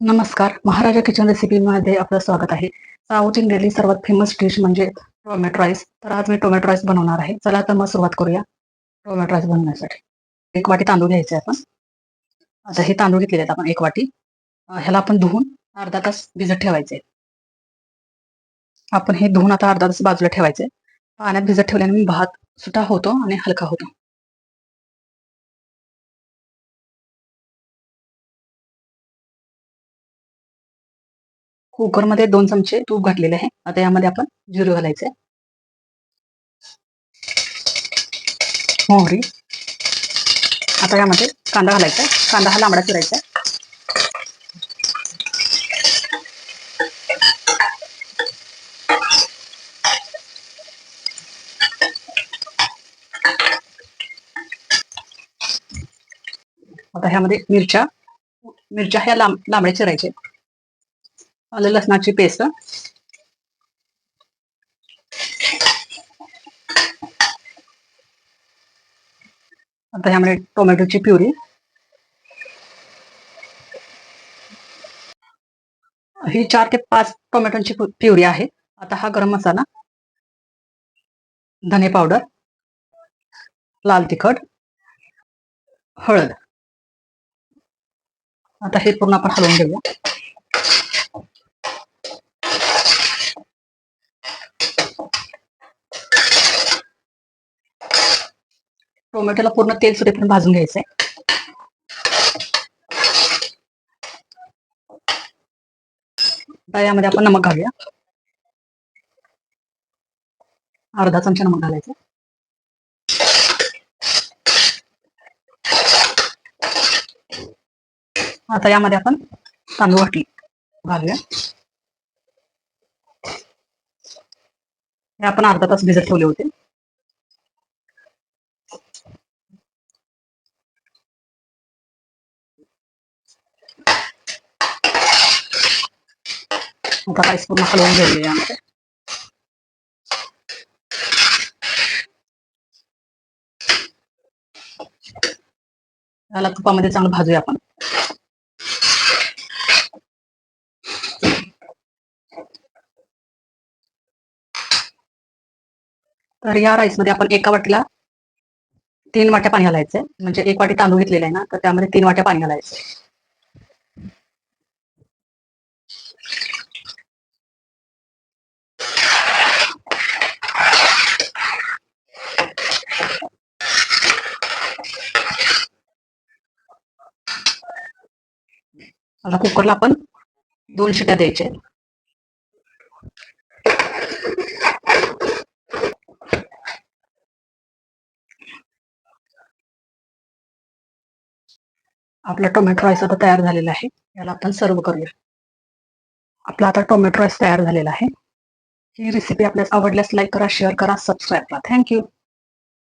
नमस्कार. महाराजा किचन रेसिपीमध्ये आपलं स्वागत आहे. साऊथ इंडियाली सर्वात फेमस डिश म्हणजे टोमॅटो राईस तर आज मी टोमॅटो राईस बनवणार आहे. चला तर मग सुरुवात करूया टोमॅटो राईस बनवण्यासाठी. एक वाटी तांदूळ घ्यायचे आपण. आता हे तांदूळ घेतलेले आहेत आपण एक वाटी. ह्याला आपण धुवून अर्धा तास भिजत ठेवायचे आपण हे धुवून आता अर्धा तास बाजूला ठेवायचे पाण्यात भिजत ठेवल्याने भात सुटा होतो आणि हलका होतो. कुकरमध्ये दोन चमचे तूप घातलेले आहे. आता यामध्ये आपण जिरं घालायचे मोहरी. आता यामध्ये कांदा घालायचा कांदा हा लांबडा चिरायचा आता ह्यामध्ये मिरच्या मिरच्या ह्या लांब लांबड्या चिरायचे आलं लसणाची पेस्ट. आता ह्यामध्ये टोमॅटोची प्युरी. ही चार ते पाच टोमॅटोची प्युरी आहे. आता हा गरम मसाला धने पावडर लाल तिखट हळद. आता हे पूर्ण आपण हलवून घेऊया. टोमॅटोला पूर्ण तेल सुटेपर्यंत भाजून घ्यायचंय. आता यामध्ये आपण नमक घालूया. अर्धा चमचा नमक घालायचं. आता यामध्ये आपण तांदूळ घातली घालूया. हे आपण अर्धा तास भिजत ठेवले होते. आता राईस पूर्ण हलवून घेऊया यामध्ये याला तुपामध्ये चांगलं भाजूया आपण. तर या राईसमध्ये आपण एका वाटीला तीन वाट्या पाणी घालायचंय. म्हणजे एक वाटी तांदूळ घेतलेला आहे ना तर त्यामध्ये तीन वाट्या पाणी घालायचंय. आता कुकरला आपण दोन शिट्या द्यायच्या आहेत. आपला टोमॅटो राईस आता तयार झालेला आहे. याला आपण सर्व करूया. आपला आता टोमॅटो राईस तयार झालेला आहे. ही रेसिपी आपल्यास आवडल्यास लाईक करा शेअर करा सबस्क्राईब करा. थँक्यू